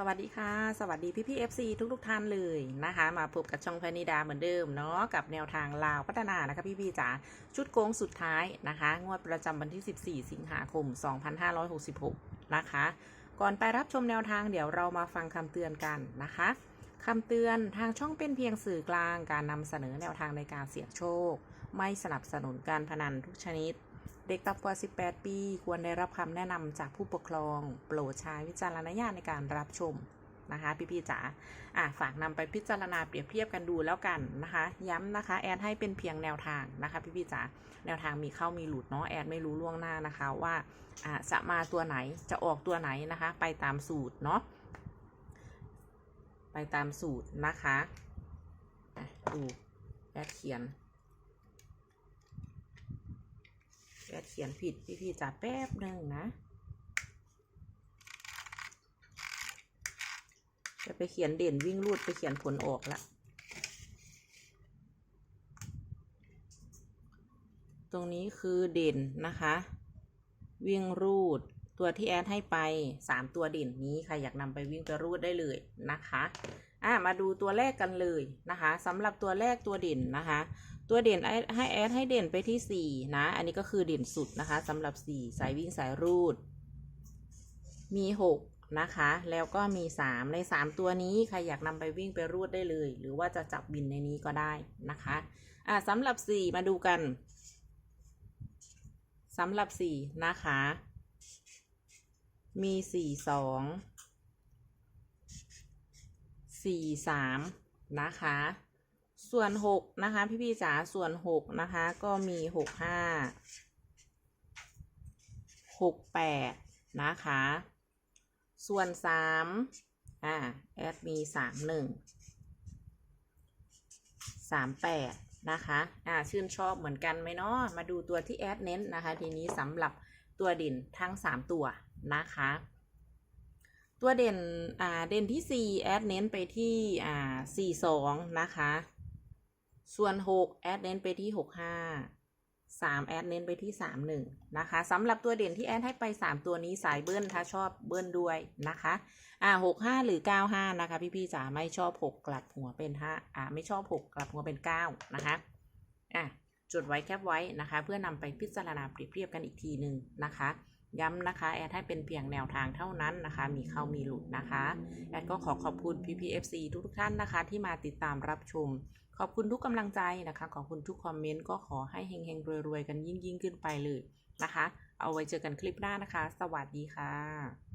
สวัสดีค่ะ สวัสดีพี่พี่ FC ทุกทุกท่านเลยนะคะ มาพบกับช่องพนิดาเหมือนเดิมเนาะกับแนวทางลาวพัฒนานะคะพี่พี่จ๋าชุดโค้งสุดท้ายนะคะ งวดประจำวันที่ 14 สิงหาคม 2566 นะคะ ก่อนไปรับชมแนวทางเดี๋ยวเรามาฟังคำเตือนกันนะคะคำเตือนทางช่องเป็นเพียงสื่อกลางการนำเสนอแนวทางในการเสี่ยงโชค ไม่สนับสนุนการพนันทุกชนิด เด็กต่ำกว่า 18 ปี ควรได้รับคำแนะนำจากผู้ปกครอง โปรดใช้วิจารณญาณในการรับชมนะคะ พี่ๆจ๋าอะฝากนำไปพิจารณาเปรียบเทียบกันดูแล้วกันนะคะ ย้ำนะคะ แอดให้เป็นเพียงแนวทางนะคะพี่ๆจ๋าแนวทางมีเข้ามีหลุดเนาะแอดไม่รู้ล่วงหน้านะคะว่าอะจะมาตัวไหนจะออกตัวไหนนะคะ ไปตามสูตรเนาะไปตามสูตรนะคะดูแอดเขียน แอดเขียนผิดพี่พี่ๆจ๋าแป๊บหนึ่งนะ จะไปเขียนเด่นวิ่งรูดไปเขียนผลออกละตรงนี้คือเด่นนะคะ วิ่งรูดตัวที่แอดให้ไปสามตัวเด่นนี้ใครอยากนำไปวิ่งไปรูดได้เลยนะคะ อะมาดูตัวแรกกันเลยนะคะสำหรับตัวแรกตัวเด่นนะคะ ตัวเด่นให้แอดให้เด่นไปที่ 4 นะ อันนี้ก็คือเด่นสุดนะคะสำหรับ 4 สายวิ่งสายรูด มี 6 นะคะ แล้วก็มี 3 ใน 3 ตัวนี้ใครอยากนำไปวิ่งไปรูดได้เลย หรือว่าจะจับบินในนี้ก็ได้นะคะอะสำหรับ 4 มาดูกันสำหรับ 4 นะคะ มี 4 2 4 3นะคะ ส่วนหกนะคะ พี่พี่จ๋าส่วนหกนะคะ ก็มีหกห้าหกแปดนะคะ ส่วนสามอ่าแอดมีสามหนึ่งสามแปดนะคะ อ่า ชื่นชอบเหมือนกันไหมเนาะ มาดูตัวที่แอดเน้นนะคะ ทีนี้สำหรับตัวด่นทั้งสามตัวนะคะ ตัวเด่นอ่าเด่นที่ 4 แอดเน้นไปที่อ่า42 นะคะ ส่วน 6 แอดเน้นไปที่ 65 3 แอดเน้นไปที่ 31 นะคะสำหรับตัวเด่นที่แอดให้ไป 3 ตัวนี้สายเบิ้ลถ้าชอบเบิ้ลด้วยนะคะอ่า65 หรือ 95 นะคะ พี่ๆจ๋าไม่ชอบ 6 กลับหัวเป็น5อ่าไม่ชอบ 6 กลับหัวเป็น 9 นะคะอะจดไว้แคปไว้นะคะ เพื่อนำไปพิจารณาเปรียบเทียบกันอีกทีหนึ่งนะคะ ย้ำนะคะ แอดให้เป็นเพียงแนวทางเท่านั้นนะคะ มีเข้ามีหลุดนะคะ แอดก็ขอขอบคุณ PPFC ทุกท่านนะคะ ที่มาติดตามรับชม ขอบคุณทุกกำลังใจนะคะ ขอบคุณทุกคอมเมนต์ก็ขอให้เฮงๆรวยๆกันยิ่งๆ ขึ้นไปเลยนะคะ เอาไว้เจอกันคลิปหน้านะคะ สวัสดีค่ะ